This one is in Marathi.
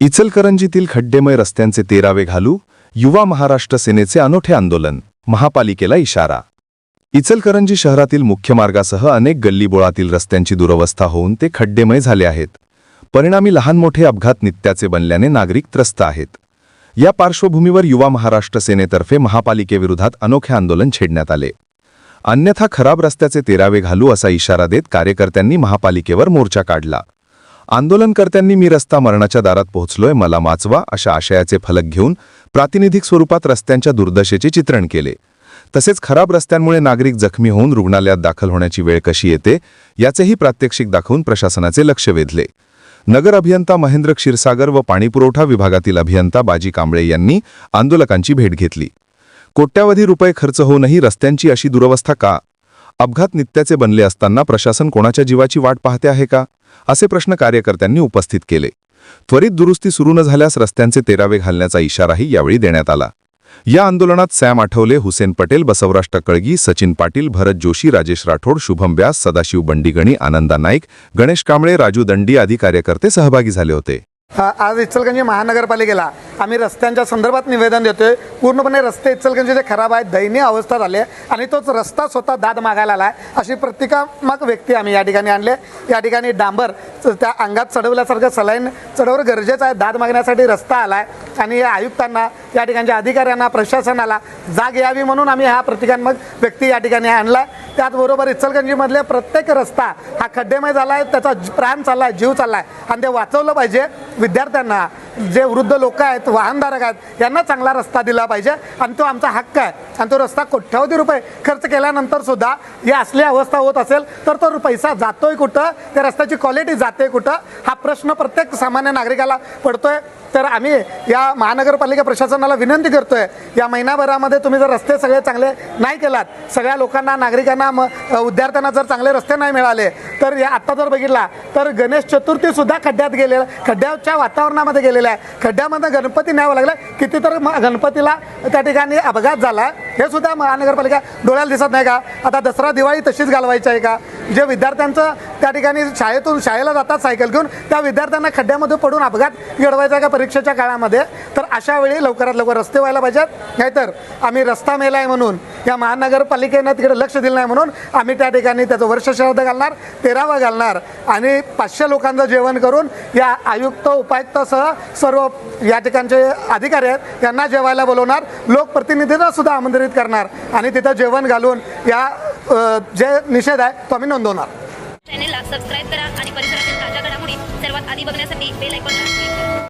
इचलकरंजीतील खड्डेमय रस्त्यांचे तेरावे घालू युवा महाराष्ट्र सेनेचे अनोठे आंदोलन महापालिकेला इशारा. इचलकरंजी शहरातील मुख्य मार्गासह अनेक गल्लीबोळातील रस्त्यांची दुरवस्था होऊन ते खड्डेमय झाले आहेत. परिणामी लहान मोठे अपघात नित्याचे बनल्याने नागरिक त्रस्त आहेत. या पार्श्वभूमीवर युवा महाराष्ट्र सेनेतर्फे महापालिकेविरोधात अनोखे आंदोलन छेडण्यात आले. अन्यथा खराब रस्त्याचे तेरावे घालू असा इशारा देत कार्यकर्त्यांनी महापालिकेवर मोर्चा काढला. आंदोलनकर्त्यांनी मी रस्ता मरणाच्या दारात पोहोचलोय मला वाचवा अशा आशयाचे फलक घेऊन प्रातिनिधिक स्वरूपात रस्त्यांच्या दुर्दशेचे चित्रण केले. तसेच खराब रस्त्यांमुळे नागरिक जखमी होऊन रुग्णालयात दाखल होण्याची वेळ कशी येते याचेही प्रात्यक्षिक दाखवून प्रशासनाचे लक्ष वेधले. नगर अभियंता महेंद्र क्षीरसागर व पाणीपुरवठा विभागातील अभियंता बाजी कांबळे यांनी आंदोलकांची भेट घेतली. कोट्यावधी रुपये खर्च होऊनही रस्त्यांची अशी दुरवस्था का? अपघात नित्याचे बनले असताना प्रशासन कोणाच्या जीवाची वाट पाहते आहे का? असे प्रश्न कार्यकर्त्यांनी उपस्थित केले. त्वरित दुरुस्ती सुरू न झाल्यास रस्त्यांचे तेरावे घालण्याचा इशाराही यावेळी देण्यात आला. या आंदोलनात सॅम आठवले हुसेन पटेल बसवराज टकळगी सचिन पाटील भरत जोशी राजेश राठोड शुभम व्यास सदाशिव बंडीगणी आनंदा नाईक गणेश कांबळे राजू दंडी आदी कार्यकर्ते सहभागी झाले होते. आज इचलकरंजी महानगरपालिकेला आम्ही रस्त्यांच्या संदर्भात निवेदन देतोय. पूर्णपणे रस्ते इचलकरंजीचे खराब आहेत दयनीय अवस्था झाली आहे आणि तोच रस्ता स्वतः दाद मागायला आला आहे अशी प्रतिकात्मक व्यक्ती आम्ही या ठिकाणी आणले या ठिकाणी डांबर त्या अंगात चढवल्यासारखं सलाईन चढवणं गरजेचं आहे. दाद मागण्यासाठी रस्ता आला आहे आणि या आयुक्तांना या ठिकाणच्या अधिकाऱ्यांना प्रशासनाला जाग यावी म्हणून आम्ही हा प्रतिकात्मक व्यक्ती या ठिकाणी आणला त्याचबरोबर इचलकरंजीमधले प्रत्येक रस्ता हा खड्डेमय झाला आहे त्याचा प्राण चालला आहे जीव चालला आहे आणि ते वाचवलं पाहिजे विद्यार्थ्यांना. जे वृद्ध लोक आहेत वाहनधारक आहेत यांना चांगला रस्ता दिला पाहिजे आणि तो आमचा हक्क आहे. आणि तो रस्ता कोट्यावधी रुपये खर्च केल्यानंतर सुद्धा या असली अवस्था होत असेल तर तो पैसा जातोय कुठं? त्या रस्त्याची क्वालिटी जाते कुठं? हा प्रश्न प्रत्येक सामान्य नागरिकाला पडतोय. तर आम्ही या महानगरपालिका प्रशासनाला विनंती करतोय या महिनाभरामध्ये तुम्ही जर रस्ते सगळे चांगले नाही केलात सगळ्या लोकांना नागरिकांना म- विद्यार्थ्यांना जर चांगले रस्ते नाही मिळाले तर या आत्ता जर बघितला तर गणेश चतुर्थी सुद्धा खड्ड्यात गेलेला खड्ड्याच्या वातावरणामध्ये गेलेला आहे खड्ड्यामध्ये गणपती न्यावं लागलं कितीतरी तर गणपतीला त्या ठिकाणी अपघात झाला. हे सुद्धा महानगरपालिका डोळ्याला दिसत नाही का? आता दसरा दिवाळी तशीच घालवायची आहे का? जे विद्यार्थ्यांचं त्या ठिकाणी शाळेतून शाळेला जातात सायकल घेऊन त्या विद्यार्थ्यांना खड्ड्यामध्ये पडून अपघात घडवायचा का परीक्षेच्या काळामध्ये? तर अशा वेळी लवकरात लवकर रस्ते व्हायला पाहिजेत. नाहीतर आम्ही रस्ता मेला आहे म्हणून या महानगरपालिकेनं तिकडे लक्ष दिलं नाही म्हणून आम्ही त्या ठिकाणी त्याचं वर्षश्राद्ध घालणार तेरावा घालणार आणि पाचशे लोकांचं जेवण करून या आयुक्त उपायुक्तासह सर्व या ठिकाणचे अधिकारी आहेत यांना जेवायला बोलवणार. लोकप्रतिनिधींना सुद्धा आमंत्रित करणार आणि तिथं जेवण घालून या जे निषेध आहे तो आम्ही नोंदवणार. चॅनेलला सबस्क्राईब करा आणि परिसरातील ताज्या घडामोडी सर्वात आधी बघण्यासाठी बेल आयकॉनला